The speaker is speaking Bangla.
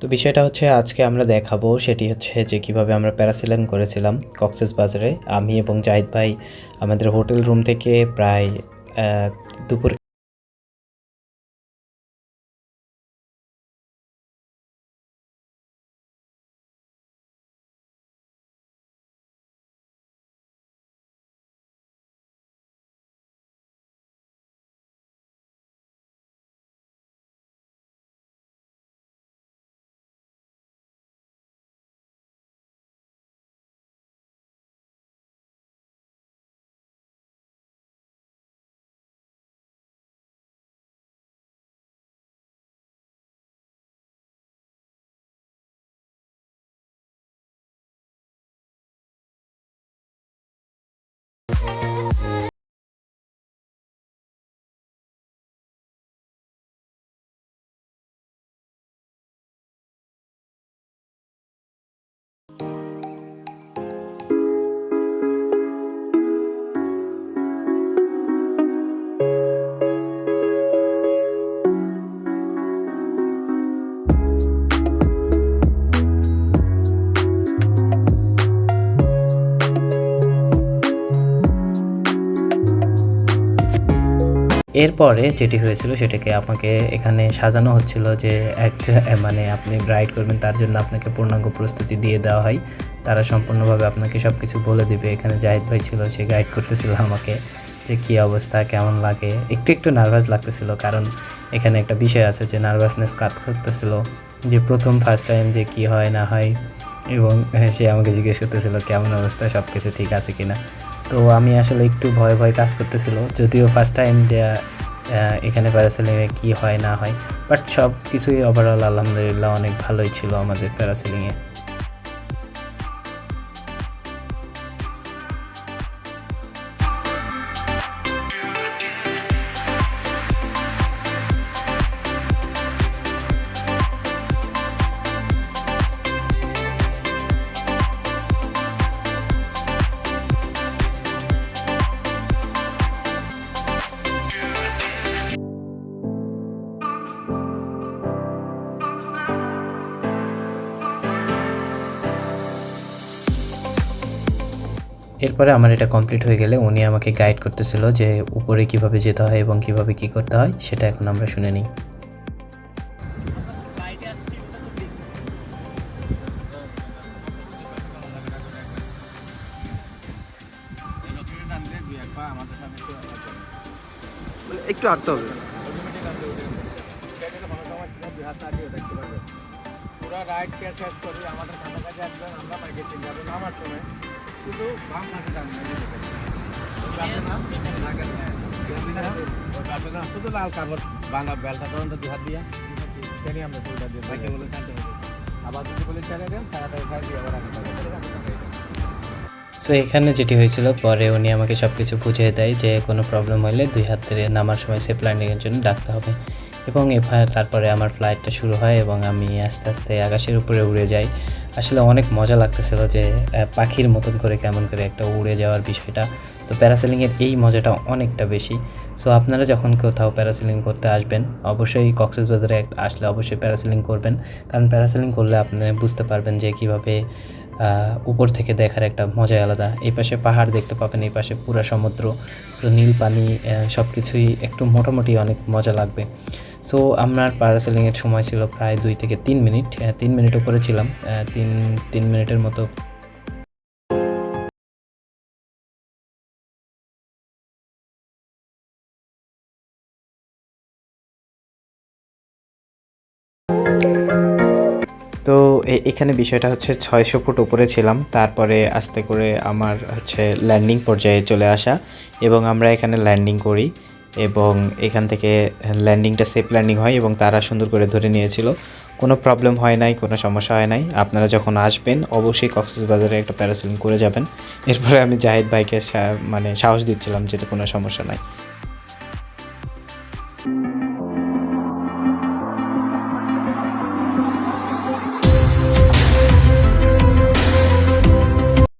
তো বিষয়টা হচ্ছে আজকে আমরা দেখাবো, সেটি হচ্ছে যে কীভাবে আমরা প্যারাসিলিং করেছিলাম কক্সেস বাজারে। আমি এবং জাহিদ ভাই আমাদের হোটেল রুম থেকে প্রায় দুপুর এরপরে যেটি হয়েছিল সেটাকে আমাকে এখানে সাজানো হচ্ছিল যে একটা মানে আপনি রাইড করবেন, তার জন্য আপনাকে পূর্ণাঙ্গ প্রস্তুতি দিয়ে দেওয়া হয়। তারা সম্পূর্ণভাবে আপনাকে সব কিছু বলে দিবে। এখানে জাহিদ ভাই ছিল, সে গাইড করতেছিল আমাকে যে কী অবস্থা, কেমন লাগে। একটু একটু নার্ভাস লাগতেছিল, কারণ এখানে একটা বিষয় আছে যে নার্ভাসনেস কাজ করতেছিল। যে প্রথম ফার্স্ট টাইম যে কি হয় না হয়, এবং সে আমাকে জিজ্ঞেস করতেছিল, কেমন অবস্থা? সব কিছু ঠিক আছে কিনা? তো আমি আসলে একটু ভয় ভয় কাজ করতেছিল। যদিও ফার্স্ট টাইম যে এখানে প্যারাসেলিংয়ে কী হয় না হয় বাট সব কিছুই ওভারঅল আলহামদুলিল্লাহ অনেক ভালোই ছিল আমাদের প্যারাসেলিংয়ে এরপরে আমার এটা কমপ্লিট হয়ে গেলে উনি আমাকে গাইড করতেছিল যে উপরে কীভাবে যেতে হয় এবং কীভাবে কি করতে হয় সেটা এখন আমরা শুনে নিই। একটু হাঁটতে হবে। পুরো রাইড কে শেষ করি আমাদের কাছাকাছি আসবেন আমরা মার্কেটিং যাব নামার সময়। না, শুধু লাল কাপড় বাংলা বেলটা তখন তো দুই হাত দিয়া আমরা পুরোটা দিয়ে বাইকে বলে টানতে হবে আবার যদি বলে দেন তাড়াতাড়ি ছাড় দিয়ে আবার সো এখানে যেটি হয়েছিল পরে উনি আমাকে সব কিছু বুঝিয়ে দেয় যে কোনো প্রবলেম হলে দুই হাত ধরে নামার সময় সেফ ল্যান্ডিংয়ের জন্য ডাকতে হবে। এবং এবার তারপরে আমার ফ্লাইটটা শুরু হয় এবং আমি আস্তে আস্তে আকাশের উপরে উড়ে যাই। আসলে অনেক মজা লাগতেছিল যে পাখির মতন করে কেমন করে একটা উড়ে যাওয়ার বিষয়টা। তো প্যারাসেলিংয়ের এই মজাটা অনেকটা বেশি। সো আপনারা যখন কোথাও প্যারাসেলিং করতে আসবেন, অবশ্যই কক্সবাজারে আসলে অবশ্যই প্যারাসেলিং করবেন। কারণ প্যারাসেলিং করলে আপনি বুঝতে পারবেন যে, কীভাবে উপর থেকে দেখার একটা মজাই আলাদা। এই পাশে পাহাড় দেখতে পাবেন, এই পাশে পুরা সমুদ্র। সো নীল পানি সব কিছুই একটু মোটামুটি অনেক মজা লাগবে। সো আপনার প্যারাসেলিংয়ের সময় ছিল প্রায় দুই থেকে তিন মিনিট তিন মিনিট উপরে ছিলাম তিন তিন মিনিটের মতো। তো এখানে বিষয়টা হচ্ছে ছয়শো ফুট উপরে ছিলাম, তারপরে আস্তে করে আমার হচ্ছে ল্যান্ডিং পর্যায়ে চলে আসা, এবং আমরা এখানে ল্যান্ডিং করি। এবং এখান থেকে ল্যান্ডিংটা সেফ ল্যান্ডিং হয় এবং তারা সুন্দর করে ধরে নিয়েছিল। কোনো প্রবলেম হয় নাই, কোনো সমস্যা হয় নাই। আপনারা যখন আসবেন, অবশ্যই কক্সবাজারে একটা প্যারাসেলিং করে যাবেন। এরপরে আমি জাহিদ ভাইকে মানে সাহস দিচ্ছিলাম যেটা কোনো সমস্যা নাই।